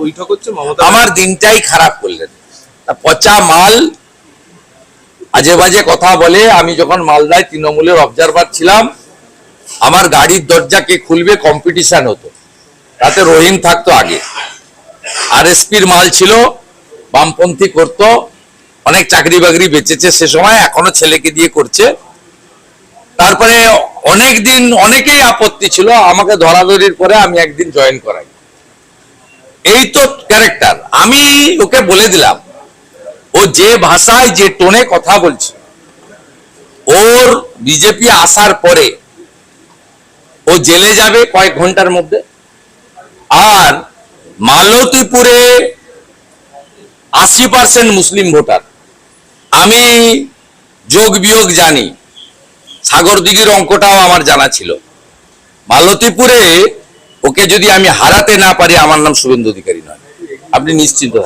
বৈঠক হচ্ছে মমতা আমার দিনটাই খারাপ করলেন পচা মাল, আজে বাজে কথা বলে আমি যখন মালদায় তৃণমূলের অবজারভার ছিলাম, আমার গাড়ির দরজা কে খুলবে কম্পিটিশন হতো। তাতে রহিম থাকতো আগে। আরএসপির মাল ছিল, বামপন্থী করতো, অনেক চাকরি বাকরি বেঁচেছে সে সময়, এখনও ছেলেকে দিয়ে করছে। তারপরে অনেক দিন অনেকেই আপত্তি ছিল, আমাকে ধরাধরির পরে আমি একদিন জয়েন করাই। এই তো ক্যারেক্টার আমি ওকে বলে দিলাম, ও যে ভাষায়, যে টোনে কথা বলছে, ওর বিজেপি আসার পরে ও জেলে যাবে কয়েক ঘণ্টার মধ্যে। আর মালতীপুরে আশি পার্সেন্ট মুসলিম ভোটার। আমি যোগ বিয়োগ জানি সাগর দিঘির অঙ্কটাও আমার জানা ছিল। মালতীপুরে ওকে যদি আমি হারাতে না পারি আমার নাম শুভেন্দু অধিকারী নয় আপনি নিশ্চিন্ত।